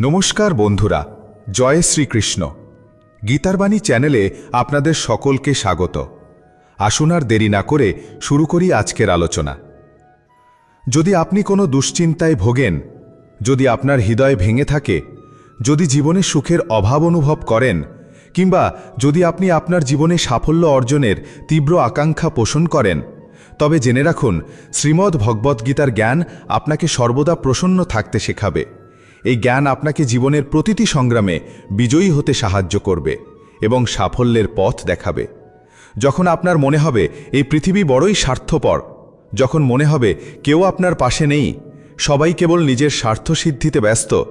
নমস্কার বন্ধুরা, জয় শ্রীকৃষ্ণ। গীতারবাণী চ্যানেলে আপনাদের সকলকে স্বাগত। আসুন আর দেরি না করে শুরু করি আজকের আলোচনা। যদি আপনি কোনো দুশ্চিন্তায় ভোগেন, যদি আপনার হৃদয় ভেঙে থাকে, যদি জীবনে সুখের অভাব অনুভব করেন, কিংবা যদি আপনি আপনার জীবনে সাফল্য অর্জনের তীব্র আকাঙ্ক্ষা পোষণ করেন, তবে জেনে রাখুন, শ্রীমদ্ ভগবদ্গীতার জ্ঞান আপনাকে সর্বদা প্রসন্ন থাকতে শেখাবে। এই জ্ঞান আপনাকে জীবনের প্রতিটি সংগ্রামে বিজয়ী হতে সাহায্য করবে এবং সাফল্যের পথ দেখাবে। যখন আপনার মনে হবে এই পৃথিবী বড়ই স্বার্থপর, যখন মনে হবে কেউ আপনার পাশে নেই, সবাই কেবল নিজের স্বার্থসিদ্ধিতে ব্যস্ত,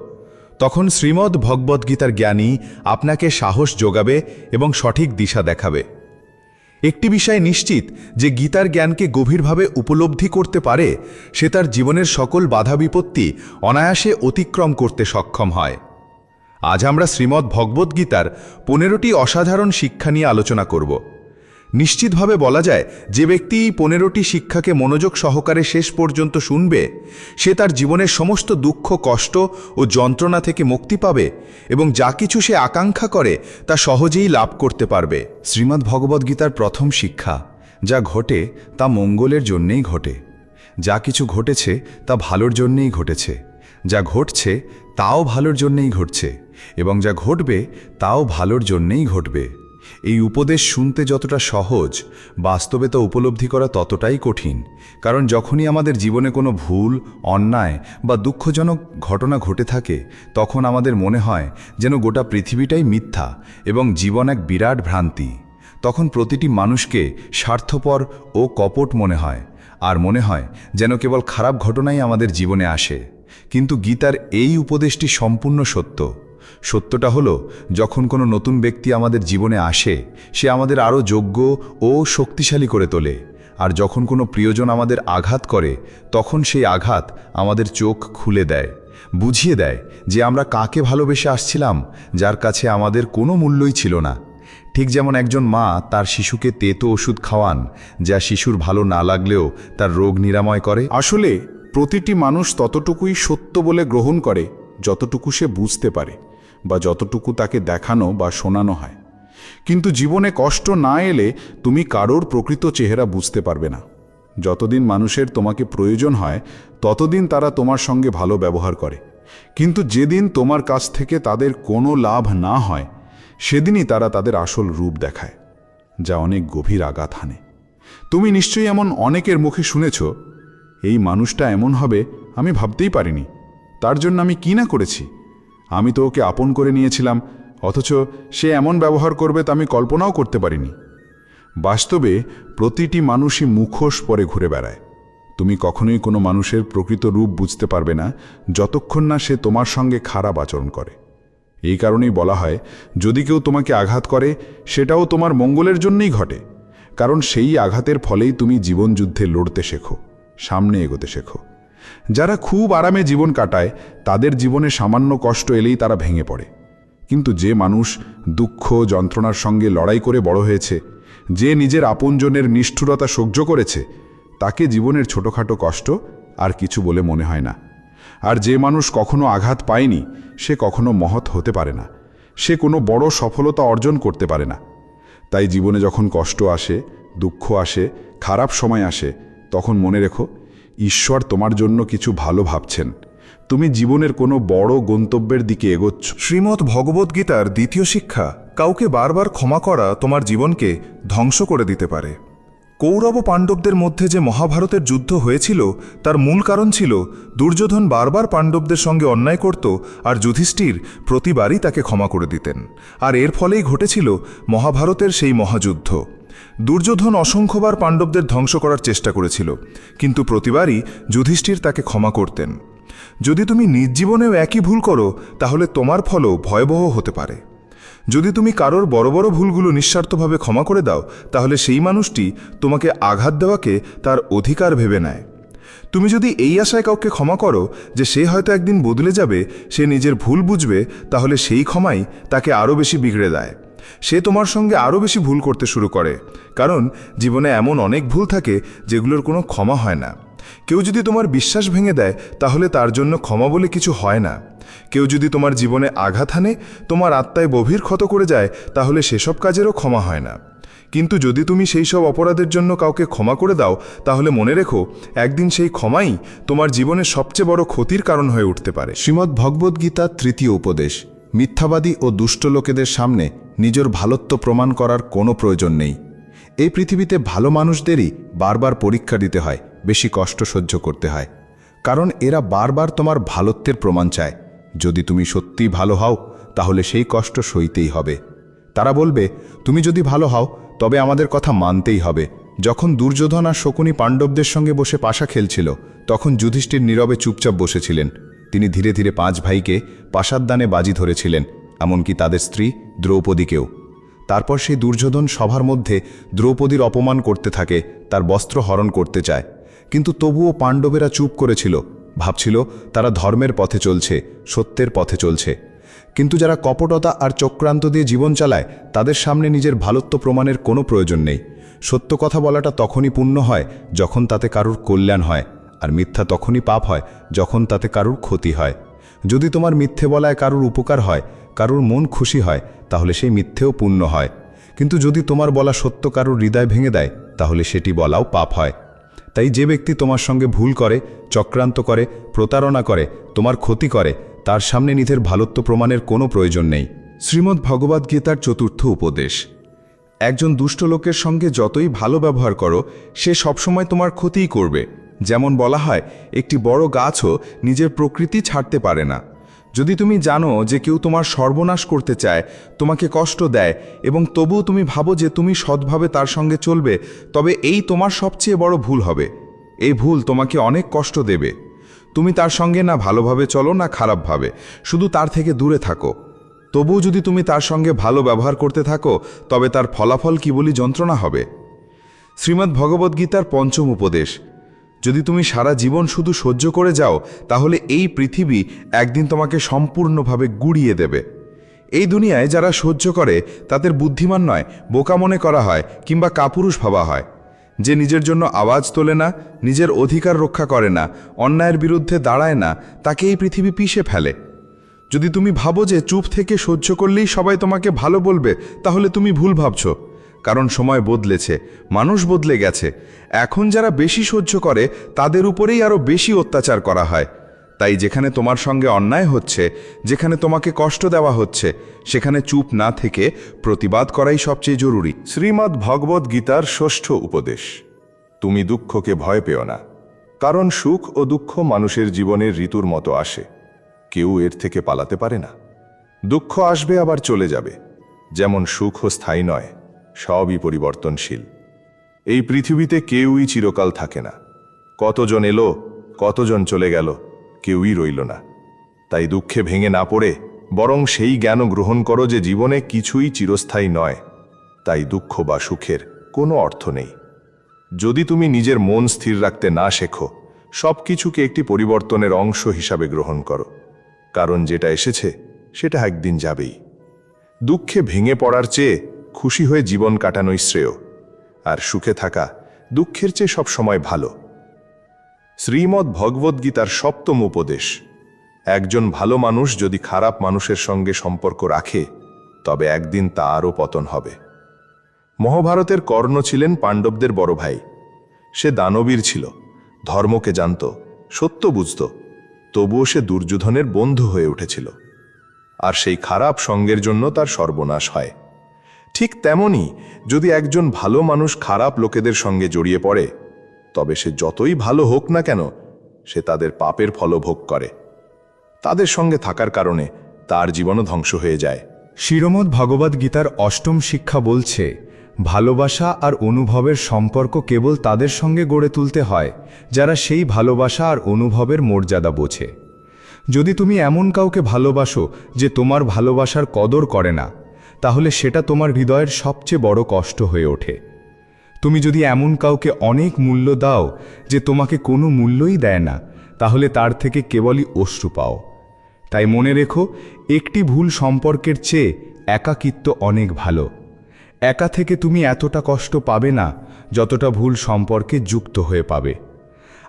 তখন শ্রীমদ্ ভগবদ্গীতার জ্ঞানী আপনাকে সাহস যোগাবে এবং সঠিক দিশা দেখাবে। একটি বিষয় নিশ্চিত যে গীতার জ্ঞানকে গভীরভাবে উপলব্ধি করতে পারে, সে তার জীবনের সকল বাধা বিপত্তি অনায়াসে অতিক্রম করতে সক্ষম হয়। আজ আমরা শ্রীমদ্ ভগবদ্গীতার পনেরোটি অসাধারণ শিক্ষা নিয়ে আলোচনা করব। নিশ্চিতভাবে বলা যায়, যে ব্যক্তি পনেরোটি শিক্ষাকে মনোযোগ সহকারে শেষ পর্যন্ত শুনবে, সে তার জীবনের সমস্ত দুঃখ, কষ্ট ও যন্ত্রণা থেকে মুক্তি পাবে এবং যা কিছু সে আকাঙ্ক্ষা করে, তা সহজেই লাভ করতে পারবে। শ্রীমদ্ ভগবদ্গীতার প্রথম শিক্ষা, যা ঘটে, তা মঙ্গলের জন্যেই ঘটে। যা কিছু ঘটেছে, তা ভালোর জন্যেই ঘটেছে। যা ঘটছে, তাও ভালোর জন্যেই ঘটছে এবং যা ঘটবে, তাও ভালোর জন্যেই ঘটবে। এই উপদেশ শুনতে যতটা সহজ, বাস্তবে তা উপলব্ধি করা ততটাই কঠিন। কারণ যখনই আমাদের জীবনে কোনো ভুল, অন্যায় বা দুঃখজনক ঘটনা ঘটে থাকে, তখন আমাদের মনে হয় যেন গোটা পৃথিবীটাই মিথ্যা এবং জীবন এক বিরাট ভ্রান্তি। তখন প্রতিটি মানুষকে স্বার্থপর ও কপট মনে হয়, আর মনে হয় যেন কেবল খারাপ ঘটনাই আমাদের জীবনে আসে। কিন্তু গীতার এই উপদেশটি সম্পূর্ণ সত্য। সত্যটা হলো, যখন কোনো নতুন ব্যক্তি আমাদের জীবনে আসে, সে আমাদের আরও যোগ্য ও শক্তিশালী করে তোলে। আর যখন কোনো প্রিয়জন আমাদের আঘাত করে, তখন সেই আঘাত আমাদের চোখ খুলে দেয়, বুঝিয়ে দেয় যে আমরা কাকে ভালোবেসে আসছিলাম, যার কাছে আমাদের কোনো মূল্যই ছিল না। ঠিক যেমন একজন মা তার শিশুকে তেতো ওষুধ খাওয়ান, যা শিশুর ভালো না লাগলেও তার রোগ নিরাময় করে। আসলে, প্রতিটি মানুষ ততটুকুই সত্য বলে গ্রহণ করে, যতটুকু সে বুঝতে পারে। বা যতটুকু তাকে দেখানো বা শোনানো হয়। কিন্তু জীবনে কষ্ট না এলে তুমি কারোর প্রকৃত চেহারা বুঝতে পারবে না। যতদিন মানুষের তোমাকে প্রয়োজন হয়, ততদিন তারা তোমার সঙ্গে ভালো ব্যবহার করে। কিন্তু যেদিন তোমার কাছ থেকে তাদের কোনো লাভ না হয়, সেদিনই তারা তাদের আসল রূপ দেখায়, যা অনেক গভীর আঘাত হানে। তুমি নিশ্চয়ই এমন অনেকের মুখে শুনেছ, এই মানুষটা এমন হবে, আমি ভাবতেই পারিনি। তার জন্য আমি কি না করেছি? আমি তো ওকে আপন করে নিয়েছিলাম, অথচ সে এমন ব্যবহার করবে তা আমি কল্পনাও করতে পারিনি। বাস্তবে প্রতিটি মানুষই মুখোশ পরে ঘুরে বেড়ায়। তুমি কখনোই কোনো মানুষের প্রকৃত রূপ বুঝতে পারবে না, যতক্ষণ না সে তোমার সঙ্গে খারাপ আচরণ করে। এই কারণেই বলা হয়, যদি কেউ তোমাকে আঘাত করে, সেটাও তোমার মঙ্গলের জন্যই ঘটে। কারণ সেই আঘাতের ফলেই তুমি জীবনযুদ্ধে লড়তে শেখো, সামনে এগোতে শেখো। যারা খুব আরামে জীবন কাটায়, তাদের জীবনে সামান্য কষ্ট এলেই তারা ভেঙে পড়ে। কিন্তু যে মানুষ দুঃখ, যন্ত্রণার সঙ্গে লড়াই করে বড় হয়েছে, যে নিজের আপনজনের নিষ্ঠুরতা সহ্য করেছে, তাকে জীবনের ছোটোখাটো কষ্ট আর কিছু বলে মনে হয় না। আর যে মানুষ কখনো আঘাত পায়নি, সে কখনো মহৎ হতে পারে না। সে কোনো বড় সফলতা অর্জন করতে পারে না। তাই জীবনে যখন কষ্ট আসে, দুঃখ আসে, খারাপ সময় আসে, তখন মনে রেখো ঈশ্বর তোমার জন্য কিছু ভালো ভাবছেন। তুমি জীবনের কোনো বড় গন্তব্যের দিকে এগোচ্ছ। শ্রীমৎ ভগবদ্গীতার দ্বিতীয় শিক্ষা, কাউকে বারবার ক্ষমা করা তোমার জীবনকে ধ্বংস করে দিতে পারে। কৌরব পাণ্ডবদের মধ্যে যে মহাভারতের যুদ্ধ হয়েছিল, তার মূল কারণ ছিল, দুর্যোধন বারবার পাণ্ডবদের সঙ্গে অন্যায় করত আর যুধিষ্ঠির প্রতিবারই তাকে ক্ষমা করে দিতেন। আর এর ফলেই ঘটেছিল মহাভারতের সেই মহাযুদ্ধ। দুর্যোধন অসংখ্যবার পাণ্ডবদের ধ্বংস করার চেষ্টা করেছিল, কিন্তু প্রতিবারই যুধিষ্ঠির তাকে ক্ষমা করতেন। যদি তুমি নিজ জীবনেও একই ভুল করো, তাহলে তোমার ফলও ভয়াবহ হতে পারে। যদি তুমি কারোর বড় বড় ভুলগুলো নিঃস্বার্থভাবে ক্ষমা করে দাও, তাহলে সেই মানুষটি তোমাকে আঘাত দেওয়াকে তার অধিকার ভেবে নেয়। তুমি যদি এই আশায় কাউকে ক্ষমা করো যে সে হয়তো একদিন বদলে যাবে, সে নিজের ভুল বুঝবে, তাহলে সেই ক্ষমাই তাকে আরও বেশি বিগড়ে দেয়। সে তোমার সঙ্গে আরও বেশি ভুল করতে শুরু করে। কারণ জীবনে এমন অনেক ভুল থাকে যেগুলোর কোনো ক্ষমা হয় না। কেউ যদি তোমার বিশ্বাস ভেঙে দেয়, তাহলে তার জন্য ক্ষমা বলে কিছু হয় না। কেউ যদি তোমার জীবনে আঘাত হানে, তোমার আত্মায় গভীর ক্ষত করে যায়, তাহলে সেসব কাজেরও ক্ষমা হয় না। কিন্তু যদি তুমি সেই সব অপরাধের জন্য কাউকে ক্ষমা করে দাও, তাহলে মনে রেখো, একদিন সেই ক্ষমাই তোমার জীবনের সবচেয়ে বড় ক্ষতির কারণ হয়ে উঠতে পারে। শ্রীমদ্ ভগবদ্গীতার তৃতীয় উপদেশ, মিথ্যাবাদী ও দুষ্ট লোকেদের সামনে নিজের ভালত্ব প্রমাণ করার কোনো প্রয়োজন নেই। এই পৃথিবীতে ভালো মানুষদেরই বারবার পরীক্ষা দিতে হয়, বেশি কষ্ট সহ্য করতে হয়। কারণ এরা বারবার তোমার ভালত্বের প্রমাণ চায়। যদি তুমি সত্যিই ভালো হও, তাহলে সেই কষ্ট সইতেই হবে। তারা বলবে, তুমি যদি ভালো হও, তবে আমাদের কথা মানতেই হবে। যখন দুর্যোধন আর শকুনি পাণ্ডবদের সঙ্গে বসে পাশা খেলছিল, তখন যুধিষ্ঠির নীরবে চুপচাপ বসেছিলেন। তিনি ধীরে ধীরে পাঁচ ভাইকে পাশাদ্দানে বাজি ধরেছিলেন। এমনকি তাদের স্ত্রী দ্রৌপদীকেও। তারপর সেই দুর্যোধন সভার মধ্যে দ্রৌপদীর অপমান করতে থাকে, তার বস্ত্র হরণ করতে চায়। কিন্তু তবুও পাণ্ডবেরা চুপ করেছিল, ভাবছিল তারা ধর্মের পথে চলছে, সত্যের পথে চলছে। কিন্তু যারা কপটতা আর চক্রান্ত দিয়ে জীবন চালায়, তাদের সামনে নিজের ভালোত্ব প্রমাণের কোনো প্রয়োজন নেই। সত্য কথা বলাটা তখনই পূর্ণ হয় যখন তাতে কারুর কল্যাণ হয়, আর মিথ্যা তখনই পাপ হয় যখন তাতে কারুর ক্ষতি হয়। যদি তোমার মিথ্যে বলায় কারুর উপকার হয় কারুর মন খুশি হয়, তাহলে সেই মিথ্যেও পূর্ণ হয়। কিন্তু যদি তোমার বলা সত্য কারুর হৃদয় ভেঙে দেয়, তাহলে সেটি বলাও পাপ হয়। তাই যে ব্যক্তি তোমার সঙ্গে ভুল করে, চক্রান্ত করে, প্রতারণা করে, তোমার ক্ষতি করে, তার সামনে নিজের ভালোত্ব প্রমাণের কোনো প্রয়োজন নেই। শ্রীমদ্ ভগবদ্গীতার চতুর্থ উপদেশ। একজন দুষ্ট লোকের সঙ্গে যতই ভালো ব্যবহার করো, সে সবসময় তোমার ক্ষতিই করবে। যেমন বলা হয়, একটি বড় গাছও নিজের প্রকৃতি ছাড়তে পারে না। যদি তুমি জানো যে কেউ তোমার সর্বনাশ করতে চায়, তোমাকে কষ্ট দেয় এবং তবুও তুমি ভাবো যে তুমি সৎভাবে তার সঙ্গে চলবে, তবে এই তোমার সবচেয়ে বড় ভুল হবে। এই ভুল তোমাকে অনেক কষ্ট দেবে। তুমি তার সঙ্গে না ভালোভাবে চলো, না খারাপভাবে শুধু তার থেকে দূরে থাকো। তবুও যদি তুমি তার সঙ্গে ভালো ব্যবহার করতে থাকো, তবে তার ফলাফল কি বলি যন্ত্রণা হবে। শ্রীমদ্ ভগবদ্গীতার পঞ্চম উপদেশ যদি তুমি সারা জীবন শুধু সহ্য করে যাও, তাহলে এই পৃথিবী একদিন তোমাকে সম্পূর্ণভাবে গুড়িয়ে দেবে। এই দুনিয়ায় যারা সহ্য করে, তাদের বুদ্ধিমান নয়, বোকা মনে করা হয় কিংবা কাপুরুষ ভাবা হয়। যে নিজের জন্য আওয়াজ তোলে না, নিজের অধিকার রক্ষা করে না, অন্যায়ের বিরুদ্ধে দাঁড়ায় না, তাকে এই পৃথিবী পিষে ফেলে। যদি তুমি ভাবো যে চুপ থেকে সহ্য করলেই সবাই তোমাকে ভালো বলবে, তাহলে তুমি ভুল ভাবছ। কারণ সময় বদলেছে, মানুষ বদলে গেছে। এখন যারা বেশি সহ্য করে, তাদের উপরেই আরও বেশি অত্যাচার করা হয়। তাই যেখানে তোমার সঙ্গে অন্যায় হচ্ছে, যেখানে তোমাকে কষ্ট দেওয়া হচ্ছে, সেখানে চুপ না থেকে প্রতিবাদ করাই সবচেয়ে জরুরি। শ্রীমদ্ ভগবদ্ গীতার ষষ্ঠ উপদেশ। তুমি দুঃখকে ভয় পেও না, কারণ সুখ ও দুঃখ মানুষের জীবনের ঋতুর মতো আসে। কেউ এর থেকে পালাতে পারে না। দুঃখ আসবে আবার চলে যাবে, যেমন সুখ স্থায়ী নয়। সবই পরিবর্তনশীল। এই পৃথিবীতে কেউই চিরকাল থাকে না। কতজন এলো, কতজন চলে গেল, কেউই রইল না। তাই দুঃখে ভেঙে না পড়ে, বরং সেই জ্ঞান গ্রহণ করো যে জীবনে কিছুই চিরস্থায়ী নয়। তাই দুঃখ বা সুখের কোনো অর্থ নেই। যদি তুমি নিজের মন স্থির রাখতে না শেখো সব কিছুকে একটি পরিবর্তনের অংশ হিসাবে গ্রহণ করো। কারণ যেটা এসেছে, সেটা একদিন যাবেই। দুঃখে ভেঙে পড়ার চেয়ে খুশি হয়ে জীবন কাটানোই শ্রেয়, আর সুখে থাকা দুঃখের চেয়ে সবসময় ভালো। শ্রীমদ্ ভগবদ্গীতার সপ্তম উপদেশ, একজন ভালো মানুষ যদি খারাপ মানুষের সঙ্গে সম্পর্ক রাখে, তবে একদিন তা তারও পতন হবে। মহাভারতের কর্ণ ছিলেন পাণ্ডবদের বড় ভাই। সে দানবীর ছিল, ধর্মকে জানত, সত্য বুঝত, তবুও সে দুর্যোধনের বন্ধু হয়ে উঠেছিল। আর সেই খারাপ সঙ্গের জন্য তার সর্বনাশ হয়। ঠিক তেমনি যদি একজন ভালো মানুষ খারাপ লোকেদের সঙ্গে জড়িয়ে পড়ে, তবে সে যতই ভালো হোক না কেন, সে তাদের পাপের ফলভোগ করে। তাদের সঙ্গে থাকার কারণে তার জীবনও ধ্বংস হয়ে যায়। শিরোমদ ভগবদ্গীতার অষ্টম শিক্ষা বলছে, ভালোবাসা আর অনুভবের সম্পর্ক কেবল তাদের সঙ্গে গড়ে তুলতে হয়, যারা সেই ভালোবাসা আর অনুভবের মর্যাদা বোঝে। যদি তুমি এমন কাউকে ভালোবাসো যে তোমার ভালোবাসার কদর করে না তাহলে সেটা তোমার হৃদয়ের সবচেয়ে বড় কষ্ট হয়ে ওঠে। তুমি যদি এমন কাউকে অনেক মূল্য দাও যে তোমাকে কোনো মূল্যই দেয় না, তাহলে তার থেকে কেবলই অশ্রু পাও। তাই মনে রেখো, একটি ভুল সম্পর্কের চেয়ে একাকিত্ব অনেক ভালো। একা থেকে তুমি এতটা কষ্ট পাবে না, যতটা ভুল সম্পর্কে যুক্ত হয়ে পাবে।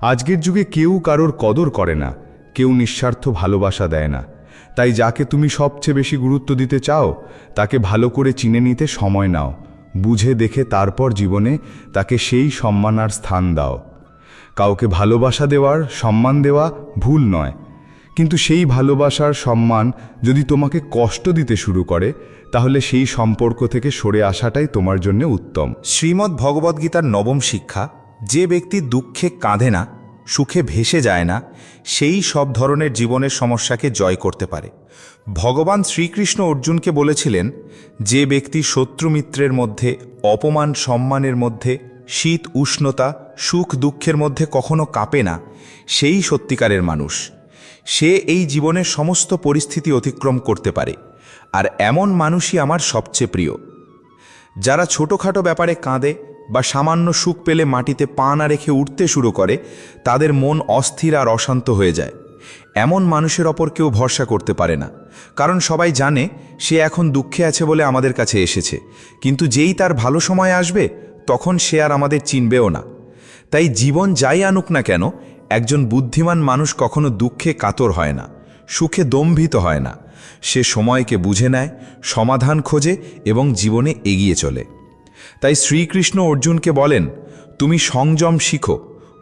আজকের যুগে কেউ কারোর কদর করে না, কেউ নিঃস্বার্থ ভালোবাসা দেয় না। তাই যাকে তুমি সবচেয়ে বেশি গুরুত্ব দিতে চাও, তাকে ভালো করে চিনে নিতে সময় নাও, বুঝে দেখে তারপর জীবনে তাকে সেই সম্মান আর স্থান দাও। কাউকে ভালোবাসা দেওয়ার সম্মান দেওয়া ভুল নয়, কিন্তু সেই ভালোবাসার সম্মান যদি তোমাকে কষ্ট দিতে শুরু করে, তাহলে সেই সম্পর্ক থেকে সরে আসাটাই তোমার জন্য উত্তম। শ্রীমদ্ ভগবদ্গীতার নবম শিক্ষা, যে ব্যক্তি দুঃখে কাঁধে না সুখে ভেসে যায় না, সেই সব ধরনের জীবনের সমস্যাকে জয় করতে পারে। ভগবান শ্রীকৃষ্ণ অর্জুনকে বলেছিলেন, যে ব্যক্তি শত্রু মিত্রের মধ্যে, অপমান সম্মানের মধ্যে, শীত উষ্ণতা, সুখ দুঃখের মধ্যে কখনো কাঁপে না, সেই সত্যিকারের মানুষ। সে এই জীবনের সমস্ত পরিস্থিতি অতিক্রম করতে পারে, আর এমন মানুষই আমার সবচেয়ে প্রিয়। যারা ছোটোখাটো ব্যাপারে কাঁদে বা সামান্য সুখ পেলে মাটিতে পা না রেখে উঠতে শুরু করে, তাদের মন অস্থির আর অশান্ত হয়ে যায়। এমন মানুষের ওপর কেউ ভরসা করতে পারে না। কারণ সবাই জানে, সে এখন দুঃখে আছে বলে আমাদের কাছে এসেছে। কিন্তু যেই তার ভালো সময় আসবে, তখন সে আর আমাদের চিনবেও না। তাই জীবন যাই আনুক না কেন, একজন বুদ্ধিমান মানুষ কখনো দুঃখে কাতর হয় না, সুখে দম্ভিত হয় না। সে সময়কে বুঝে নেয়, সমাধান খোঁজে এবং জীবনে এগিয়ে চলে। তাই শ্রীকৃষ্ণ অর্জুনকে বলেন, তুমি সংযম শিখো,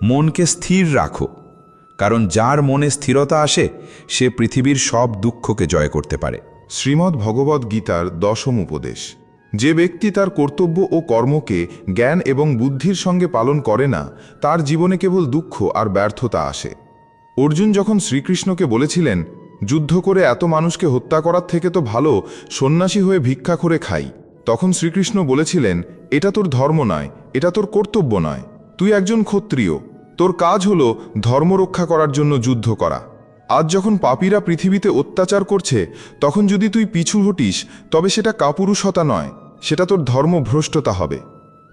মনকে স্থির রাখো, কারণ যার মনে স্থিরতা আসে, সে পৃথিবীর সব দুঃখকে জয় করতে পারে। শ্রীমদ্ ভগবদ গীতার দশম উপদেশ, যে ব্যক্তি তার কর্তব্য ও কর্মকে জ্ঞান এবং বুদ্ধির সঙ্গে পালন করে না, তার জীবনে কেবল দুঃখ আর ব্যর্থতা আসে। অর্জুন যখন শ্রীকৃষ্ণকে বলেছিলেন, যুদ্ধ করে এত মানুষকে হত্যা করার থেকে তো ভালো, সন্ন্যাসী হয়ে ভিক্ষা করে খাই। তখন শ্রীকৃষ্ণ বলেছিলেন, এটা তোর ধর্ম নয়, এটা তোর কর্তব্য নয়। তুই একজন ক্ষত্রিয়। তোর কাজ হলো ধর্ম রক্ষা করার জন্য যুদ্ধ করা। আজ যখন পাপীরা পৃথিবীতে অত্যাচার করছে, তখন যদি তুই পিছু হটিস, তবে সেটা কাপুরুষতা নয়, সেটা তোর ধর্মভ্রষ্টতা হবে।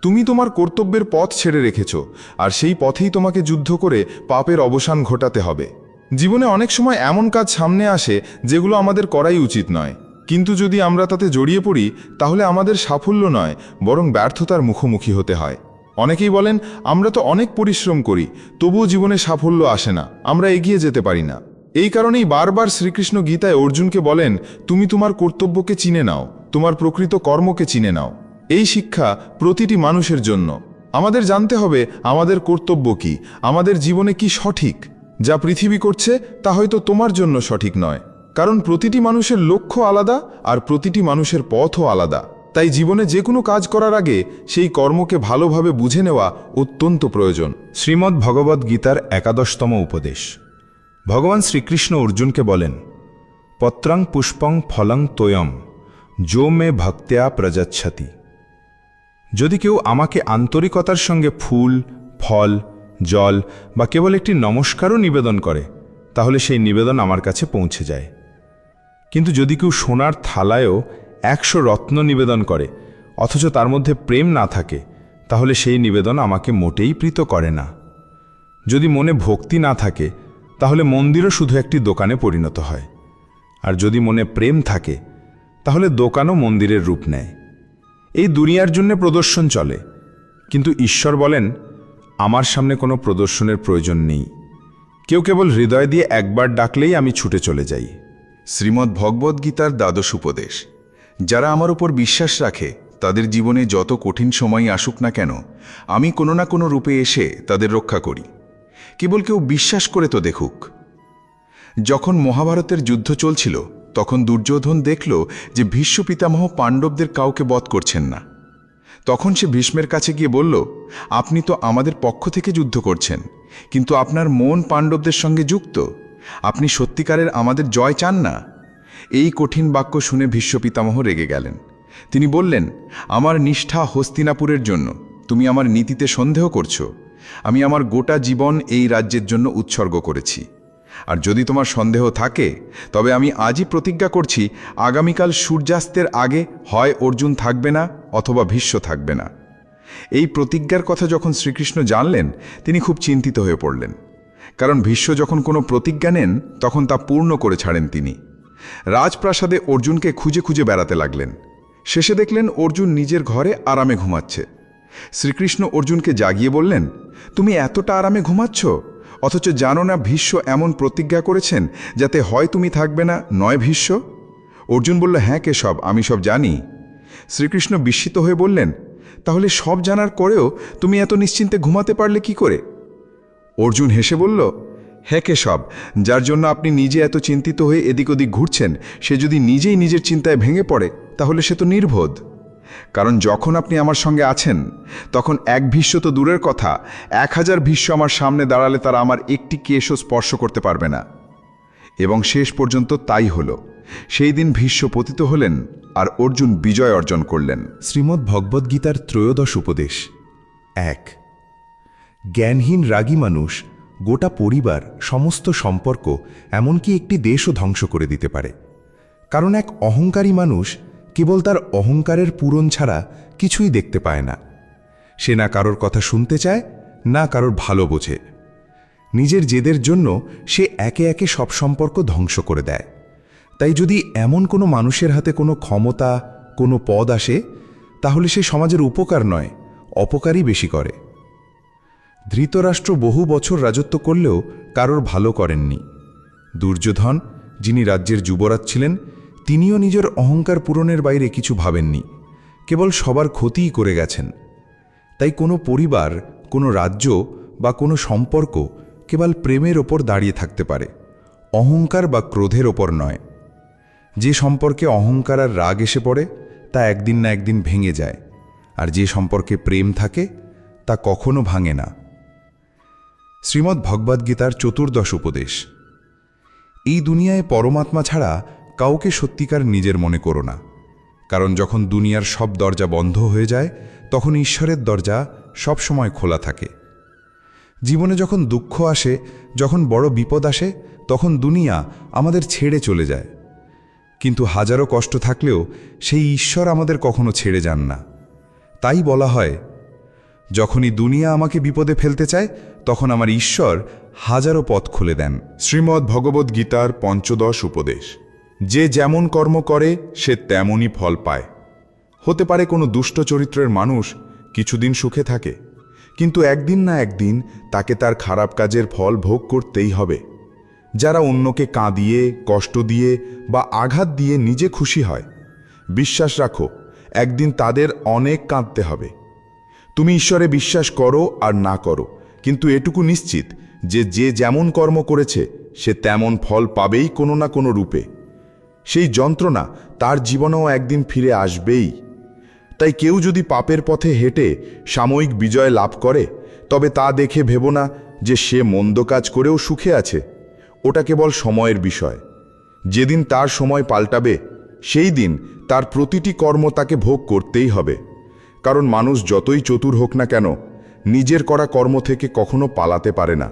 তুমি তোমার কর্তব্যের পথ ছেড়ে রেখেছ, আর সেই পথেই তোমাকে যুদ্ধ করে পাপের অবসান ঘটাতে হবে। জীবনে অনেক সময় এমন কাজ সামনে আসে, যেগুলো আমাদের করাই উচিত নয়। কিন্তু যদি আমরা তাতে জড়িয়ে পড়ি, তাহলে আমাদের সাফল্য নয়, বরং ব্যর্থতার মুখোমুখি হতে হয়। অনেকেই বলেন, আমরা তো অনেক পরিশ্রম করি, তবুও জীবনে সাফল্য আসে না, আমরা এগিয়ে যেতে পারি না। এই কারণেই বারবার শ্রীকৃষ্ণ গীতায় অর্জুনকে বলেন, তুমি তোমার কর্তব্যকে চিনে নাও, তোমার প্রকৃত কর্মকে চিনে নাও। এই শিক্ষা প্রতিটি মানুষের জন্য। আমাদের জানতে হবে, আমাদের কর্তব্য কি, আমাদের জীবনে কি সঠিক? যা পৃথিবী করছে, তা হয়তো তোমার জন্য সঠিক নয়। কারণ প্রতিটি মানুষের লক্ষ্য আলাদা আর প্রতিটি মানুষের পথও আলাদা। তাই জীবনে যে কোনো কাজ করার আগে সেই কর্মকে ভালোভাবে বুঝে নেওয়া অত্যন্ত প্রয়োজন। শ্রীমদ্ ভগবদ্ গীতার একাদশতম উপদেশ। ভগবান শ্রীকৃষ্ণ অর্জুনকে বলেন, পত্রাং পুষ্পং ফলং তোয়ম যো মে ভক্ত্যা প্রযচ্ছতি যদি কেউ আমাকে আন্তরিকতার সঙ্গে ফুল, ফল, জল বা কেবল একটি নমস্কারও নিবেদন করে, তাহলে সেই নিবেদন আমার কাছে পৌঁছে যায়। কিন্তু যদি কেউ সোনার থালায়ও একশো রত্ন নিবেদন করে, অথচ তার মধ্যে প্রেম না থাকে, তাহলে সেই নিবেদন আমাকে মোটেই প্রীত করে না। যদি মনে ভক্তি না থাকে, তাহলে মন্দিরও শুধু একটি দোকানে পরিণত হয়। আর যদি মনে প্রেম থাকে, তাহলে দোকানও মন্দিরের রূপ নেয়। এই দুনিয়ার জন্য প্রদর্শন চলে। কিন্তু ঈশ্বর বলেন, আমার সামনে কোনো প্রদর্শনের প্রয়োজন নেই। কেউ কেবল হৃদয় দিয়ে একবার ডাকলেই আমি ছুটে চলে যাই। শ্রীমদ্ ভগবদ্গীতার দ্বাদশ উপদেশ। যারা আমার উপর বিশ্বাস রাখে, তাদের জীবনে যত কঠিন সময়ই আসুক না কেন, আমি কোনো না কোনো রূপে এসে তাদের রক্ষা করি। কেবল কেউ বিশ্বাস করে তো দেখুক। যখন মহাভারতের যুদ্ধ চলছিল, তখন দুর্যোধন দেখল যে ভীষ্ম পিতামহ পাণ্ডবদের কাউকে বধ করছেন না। তখন সে ভীষ্মের কাছে গিয়ে বলল, আপনি তো আমাদের পক্ষ থেকে যুদ্ধ করছেন, কিন্তু আপনার মন পাণ্ডবদের সঙ্গে যুক্ত। আপনি সত্যিকারের আমাদের জয় চান না? এই কঠিন বাক্য শুনে ভীষ্ম পিতামহ রেগে গেলেন। তিনি বললেন, আমার নিষ্ঠা হস্তিনাপুরের জন্য। তুমি আমার নীতিতে সন্দেহ করছ। আমি আমার গোটা জীবন এই রাজ্যের জন্য উৎসর্গ করেছি। আর যদি তোমার সন্দেহ থাকে, তবে আমি আজই প্রতিজ্ঞা করছি, আগামীকাল সূর্যাস্তের আগে হয় অর্জুন থাকবে না অথবা ভীষ্ম থাকবে না। এই প্রতিজ্ঞার কথা যখন শ্রীকৃষ্ণ জানলেন, তিনি খুব চিন্তিত হয়ে পড়লেন। কারণ ভীষ্ম যখন কোনো প্রতিজ্ঞা নেন, তখন তা পূর্ণ করে ছাড়েন তিনি। রাজপ্রাসাদে অর্জুনকে খুঁজে খুঁজে বেড়াতে লাগলেন। শেষে দেখলেন অর্জুন নিজের ঘরে আরামে ঘুমাচ্ছে। শ্রীকৃষ্ণ অর্জুনকে জাগিয়ে বললেন, তুমি এতটা আরামে ঘুমাচ্ছ? অথচ জানো না ভীষ্ম এমন প্রতিজ্ঞা করেছেন যাতে হয় তুমি থাকবে না, নয় ভীষ্ম? অর্জুন বলল হ্যাঁ কেশব, আমি সব জানি। শ্রীকৃষ্ণ বিস্মিত হয়ে বললেন, তাহলে সব জানার পরেও তুমি এত নিশ্চিন্তে ঘুমাতে পারলে কি করে? অর্জুন হেসে বলল হ্যাঁ কেশব, যার জন্য আপনি নিজে এত চিন্তিত হয়ে এদিক ওদিক ঘুরছেন, সে যদি নিজেই নিজের চিন্তায় ভেঙে পড়ে, তাহলে সে তো নির্বোধ। কারণ যখন আপনি আমার সঙ্গে আছেন, তখন এক ভীষ্ম তো দূরের কথা, এক হাজার ভীষ্ম আমার সামনে দাঁড়ালে তারা আমার একটি কেশও স্পর্শ করতে পারবে না। এবং শেষ পর্যন্ত তাই হলো। সেই দিন ভীষ্ম পতিত হলেন আর অর্জুন বিজয় অর্জন করলেন। শ্রীমদ্ ভগবদ্গীতার ত্রয়োদশ উপদেশ এক জ্ঞানহীন রাগী মানুষ গোটা পরিবার, সমস্ত সম্পর্ক, এমনকি একটি দেশও ধ্বংস করে দিতে পারে। কারণ এক অহংকারী মানুষ কেবল তার অহংকারের পূরণ ছাড়া কিছুই দেখতে পায় না। সে না কারোর কথা শুনতে চায়, না কারোর ভালো বোঝে। নিজের জেদের জন্য সে একে একে সব সম্পর্ক ধ্বংস করে দেয়। তাই যদি এমন কোনো মানুষের হাতে কোনো ক্ষমতা, কোনো পদ আসে, তাহলে সে সমাজের উপকার নয়, অপকারই বেশি করে। ধৃতরাষ্ট্র বহু বছর রাজত্ব করলেও কারোর ভালো করেননি। দুর্যোধন, যিনি রাজ্যের যুবরাজ ছিলেন, তিনিও নিজের অহংকার পূরণের বাইরে কিছু ভাবেননি, কেবল সবার ক্ষতিই করে গেছেন। তাই কোনো পরিবার, কোনো রাজ্য বা কোনো সম্পর্ক কেবল প্রেমের ওপর দাঁড়িয়ে থাকতে পারে, অহংকার বা ক্রোধের ওপর নয়। যে সম্পর্কে অহংকার আর রাগ এসে পড়ে, তা একদিন না একদিন ভেঙে যায়, আর যে সম্পর্কে প্রেম থাকে, তা কখনো ভাঙে না। শ্রীমদ্ ভগবদ্গীতার চতুর্দশ উপদেশ। এই দুনিয়ায় পরমাত্মা ছাড়া কাউকে সত্যিকার নিজের মনে করো না। কারণ যখন দুনিয়ার সব দরজা বন্ধ হয়ে যায়, তখন ঈশ্বরের দরজা সব সময় খোলা থাকে। জীবনে যখন দুঃখ আসে, যখন বড় বিপদ আসে, তখন দুনিয়া আমাদের ছেড়ে চলে যায়। কিন্তু হাজারো কষ্ট থাকলেও সেই ঈশ্বর আমাদের কখনো ছেড়ে যান না। তাই বলা হয়, যখনই দুনিয়া আমাকে বিপদে ফেলতে চায় তখন আমার ঈশ্বর হাজারো পথ খুলে দেন। শ্রীমদ্ ভগবদ্গীতার পঞ্চদশ উপদেশ। যে যেমন কর্ম করে, সে তেমনই ফল পায়। হতে পারে কোনো দুষ্ট চরিত্রের মানুষ কিছুদিন সুখে থাকে, কিন্তু একদিন না একদিন তাকে তার খারাপ কাজের ফল ভোগ করতেই হবে। যারা অন্যকে কাঁদিয়ে, কষ্ট দিয়ে বা আঘাত দিয়ে নিজে খুশি হয়, বিশ্বাস রাখো, একদিন তাদের অনেক কাঁদতে হবে। তুমি ঈশ্বরে বিশ্বাস করো আর না করো কিন্তু এটুকু নিশ্চিত যে যে যেমন কর্ম করেছে, সে তেমন ফল পাবেই কোনো না কোনো রূপে। সেই যন্ত্রণা তার জীবনেও একদিন ফিরে আসবেই। তাই কেউ যদি পাপের পথে হেঁটে সাময়িক বিজয় লাভ করে, তবে তা দেখে ভেব না যে সে মন্দ কাজ করেও সুখে আছে। ওটা কেবল সময়ের বিষয়। যেদিন তার সময় পাল্টাবে, সেই দিন তার প্রতিটি কর্ম তাকে ভোগ করতেই হবে। কারণ মানুষ যতই চতুর হোক না কেন নিজের করা কর্ম থেকে কখনো পালাতে পারে না।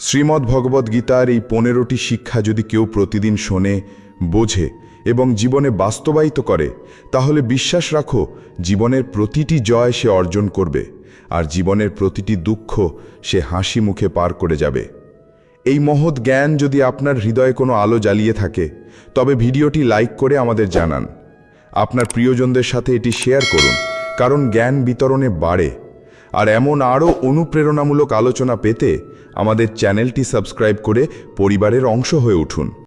শ্রীমদ্ ভগবদ্ গীতার এই পনেরোটি শিক্ষা যদি কেউ প্রতিদিন শোনে, বোঝে এবং জীবনে বাস্তবায়িত করে, তাহলে বিশ্বাস রাখো, জীবনের প্রতিটি জয় সে অর্জন করবে, আর জীবনের প্রতিটি দুঃখ সে হাসি মুখে পার করে যাবে। এই মহৎ জ্ঞান যদি আপনার হৃদয়ে কোনো আলো জ্বালিয়ে থাকে, তবে ভিডিওটি লাইক করে আমাদের জানান। আপনার প্রিয়জনদের সাথে এটি শেয়ার করুন, কারণ জ্ঞান বিতরণে বাড়ে আর এমন আরও অনুপ্রেরণামূলক আলোচনা পেতে আমাদের চ্যানেলটি সাবস্ক্রাইব করে পরিবারের অংশ হয়ে উঠুন।